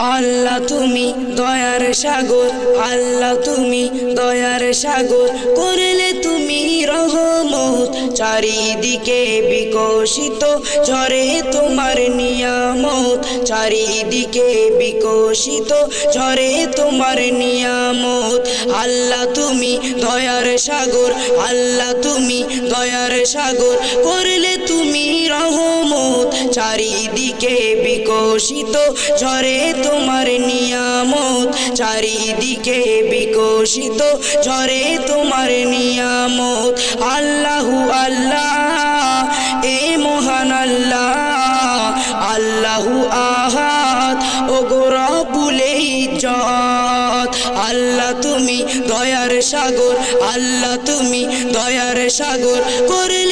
আল্লাহ তুমি দয়ার সাগর, আল্লাহ তুমি দয়ার সাগর। করলে তুমি রহমত, চারিদিকে বিকশিত, ঝরে তোমার নিয়ামত। চারিদিকে বিকশিত, ঝরে তোমার নিয়ামত। আল্লাহ তুমি দয়ার সাগর, আল্লাহ তুমি দয়ার সাগর। করলে তুমি রহমত চারিদিকে বিকশিত, ঝরে তোমার নিয়ামত। চারিদিকে বিকশিত, ঝরে তোমার নিয়ামত। আল্লাহু আল্লাহ, এ মহান আল্লাহ। আল্লাহু আহাদ ও গোরবুলে ইজ্জত। আল্লাহ তুমি দয়ার সাগর, আল্লাহ তুমি দয়ার সাগর। করলে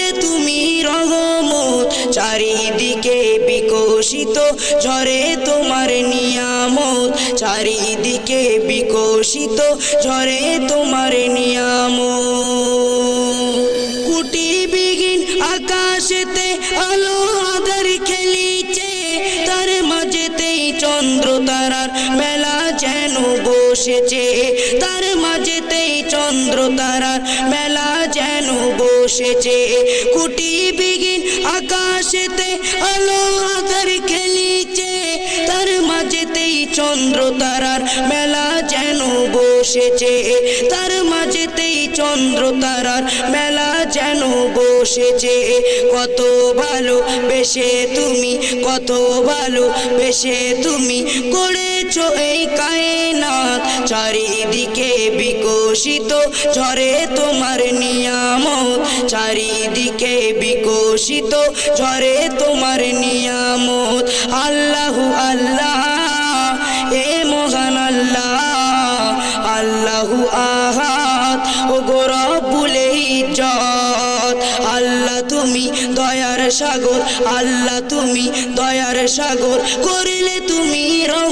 চারিদিকে বিকশিত, ঝরে তোমার নিয়ামত। চারিদিকে বিকশিত, ঝরে তোমার নিয়ামত। কুটি বিগিন আকাশেতে আলো আদার খেলিছে, তার মাঝেতেই চন্দ্র তারার মেলা যেন বসেছে। তার মাঝেতেই চন্দ্র তারার মেলা যেন বসেছে। কুটি বিগিন আকাশেতে আলো আদার খেলিছে। তার মাঝেতেই চন্দ্র তারার মেলা যেন বসেছে। তার মাঝেতেই চন্দ্র তারার মেলা যেন বসেছে। কত ভালো বেশে তুমি, কত ভালো বেশে তুমি করেছ এই কায়নাত, চারিদিকে বিকশিত, ঝরে তোমার নিয়ামত। চারিদিকে বিকশিত, ঝরে তোমার নিয়ামত। আল্লাহু আল্লাহ, এ মহান আল্লাহ। আল্লাহু আহাত ও গোরবুলে ইজ্জত। আল্লাহ তুমি দয়ার সাগর, আল্লাহ তুমি দয়ার সাগর। করলে তুমি রহমত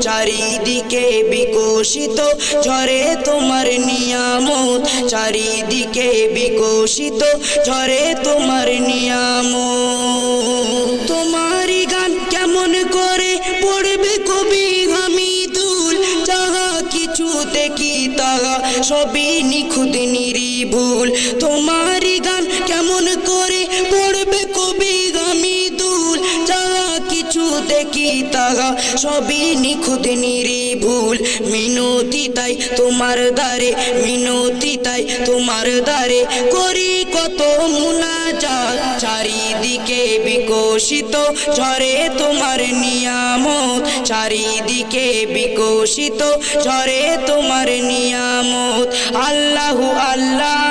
চারিদিকে বিকশিত, ঝরে তোমার নিয়ামত। চারিদিকে বিকশিত, ঝরে তোমার নিয়ামত। তোমারই গান কেমন করে পড়বে কবি আমি দুল যাহা কিছু দেখি তাহা সবই নিখুঁত নিরিভুল তোমারই গান কেমন করে দেখি তাহা সবই নিখুঁত নিরিভুল মিনতি তাই তোমার দ্বারে, মিনতি তাই তোমার দ্বারে। করি কত মুনাজাত, চারিদিকে বিকশিত। ঝরে তোমার নিয়ামত, চারিদিকে বিকশিত। ঝরে তোমার নিয়ামত, আল্লাহু আল্লাহ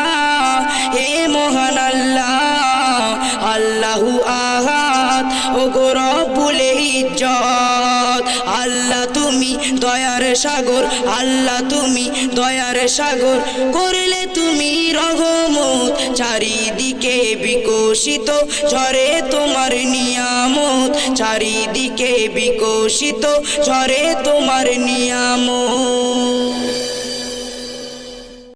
হে মহান আল্লাহ, আল্লাহু আহাদ ও গোরবুলে ইজ্জত। আল্লাহ তুমি দয়ার সাগর, আল্লাহ তুমি দয়ার সাগর। করলে তুমি রহমত, চারিদিকে বিকশিত, ঝরে তোমার নিয়ামত। চারিদিকে বিকশিত, ঝরে তোমার নিয়ামত।